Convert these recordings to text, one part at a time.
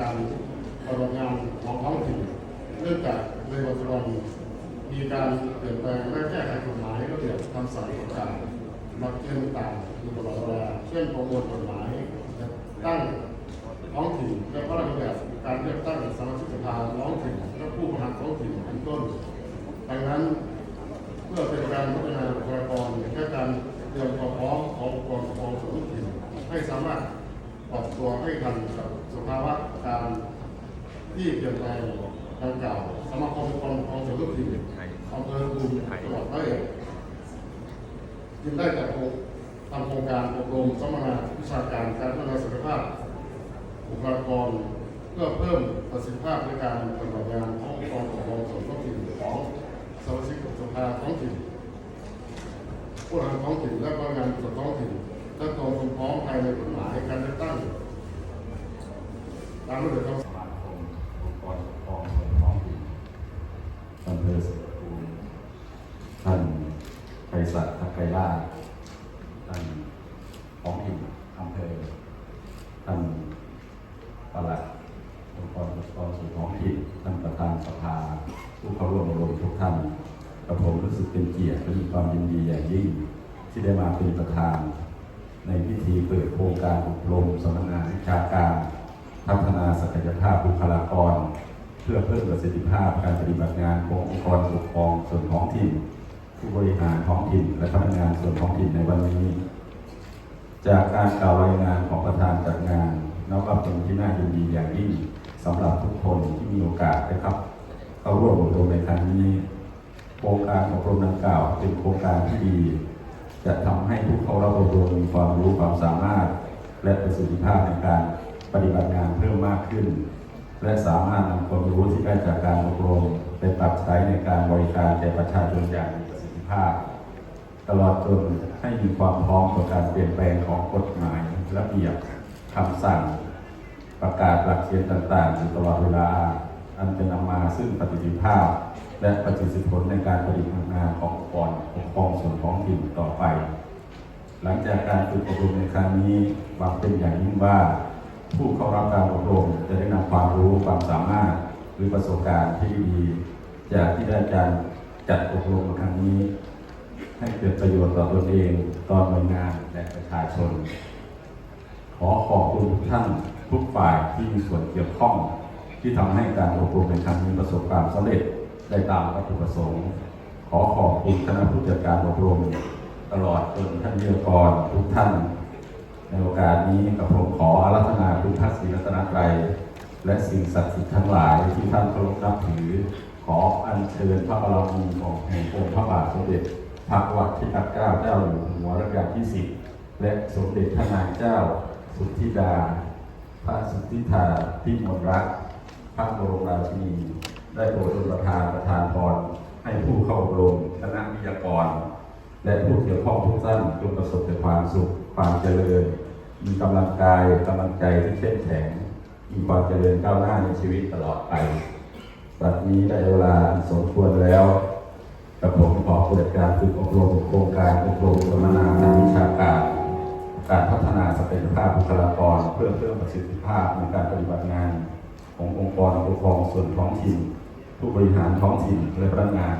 การปฏิบัติงานของท้องถิ่นเนื่องจากในปัจจุบันมีการเปลี่ยนแปลงและแก้ไขกฎหมายระเบียบคำสั่งต่างๆหลักเกณฑ์ต่างๆอยู่ตลอดเวลาเช่นประมวลกฎหมายตั้งท้องถิ่นและพระราชบัญญัติการเลือกตั้งสมาชิกสภาท้องถิ่นและผู้บริหารท้องถิ่นเป็นต้นดังนั้นเพื่อเป็นการพัฒนาบุคลากรและการเตรียมความพร้อมขององค์กรปกครองส่วนท้องถิ่นให้สามารถ ปรับตัวให้ทันกับสภาวะการที่เปลี่ยนแปลงดังกล่าวสมาคมองค์กรองส่วนท้องถิ่อำเภอภูมิจังหวัดร้อยเอ็ดจึงได้จัดโครงทำโครงการอบรมสัมมนาวิชาการการพัฒนาศักยภาพบุคลากรเพื่อเพิ่มประสิทธิภาพในการปฏิบัติงานขององค์กรปกครองส่วนท้องถิ่นของสมาชิกสภาท้องถิ่นผู้นำท้องถิ่นและพนักงานส่วนท้องถิ่นและตรงความพร้อมภายในกฎหมายการเลือกตั้ง ตามระเบียบคำสมาคมองค์กรปกครองส่วนท้องถิ่นอำเภอสุภูมิท่านไพศาลทักไกล่าท่านท้องถิ่นอำเภอท่านปลัดองค์กรปกครองส่วนท้องถิ่นท่านประธานสภาผู้เข้าร่วมอบรมทุกท่านกระผมรู้สึกเป็นเกียรติและมีความยินดีอย่างยิ่งที่ได้มาเป็นประธาน ในพิธีเปิดโครงการอบรมสัมมนาวิชาการ พัฒนา ศักยภาพบุคลากร เพื่อเพิ่มประสิทธิภาพการปฏิบัติงานขององค์กรปกครองส่วนท้องถิ่น ผู้บริหารท้องถิ่น และพนักงานส่วนท้องถิ่นในวันนี้ จากการกล่าวรายงานของประธานจัดงานนับว่าเป็นที่น่ายินดีอย่างยิ่งสำหรับทุกคนที่มีโอกาสนะครับเข้าร่วมอบรมในครั้งนี้โครงการอบรมดังกล่าวเป็นโครงการที่ดี จะทำให้ผู้เข้ารับอบรมมีความรู้ความสามารถ และประสิทธิภาพในการ ปฏิบัติงานเพิ่มมากขึ้น และสามารถนำความรู้ที่ได้จากการอบรมไปปรับใช้ในการบริการแก่ประชาชนอย่างมีประสิทธิภาพ ตลอดจนให้มีความพร้อมต่อการเปลี่ยนแปลงของกฎหมายระเบียบคำสั่ง ประกาศหลักเกณฑ์ต่างๆอยู่ตลอดเวลา อันจะนำมาซึ่งประสิทธิภาพ และประสิทธิผลในการปฏิบัติงานขององค์กรปกครองส่วนท้องถิ่นต่อไป หลังจากการฝึกอบรมในครั้งนี้หวังเป็นอย่างยิ่งว่า ผู้เข้ารับการอบรมจะได้นำความรู้ความสามารถหรือประสบการณ์ที่ดี จากที่ได้การจัดอบรมครั้งนี้ ให้เกิดประโยชน์ต่อตนเองต่อหน่วยงานและประชาชน ขอขอบคุณทุกท่านทุกฝ่ายที่มีส่วนเกี่ยวข้อง ที่ทำให้การอบรมในครั้งนี้ประสบความสำเร็จได้ตามวัตถุประสงค์ ขอขอบคุณคณะผู้จัดการอบรม ตลอดจนท่านวิทยากรทุกท่าน ในโอกาสนี้กับผมขออารัธนาคุณพระศรีรัตนตรัยและสิ่งศักดิ์สิทธิ์ทั้งหลายที่ท่านเคารพนับถือ ขออัญเชิญพระบารมีของแห่งองค์พระบาทสมเด็จพระวัดที่ตักเก้าเจ้าอยู่หัวรัชกาลที่สิบและสมเด็จพระนางเจ้าสุทธิดา พระสุทธิธาพิมลรัตน์พระบรมราชินีได้โปรดประทานประทานพรให้ผู้เข้าอบรมคณะวิทยากร และผู้เกี่ยวข้องทุกท่านจงประสบแต่ความสุขความเจริญ มีกำลังกายกำลังใจที่เข้มแข็ง มีความเจริญก้าวหน้าในชีวิตตลอดไปบัดนี้ได้เวลาสมควรแล้วกับผมขอเปิดการฝึกอบรมโครงการอบรมสัมมนาทางวิชาการ การพัฒนาศักยภาพบุคลากรเพื่อเพิ่มประสิทธิภาพในการปฏิบัติงาน ขององค์กรปกครองส่วนท้องถิ่น ผู้บริหารท้องถิ่นและพนักงาน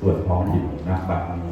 ส่วนท้องถิ่นณบัดนี้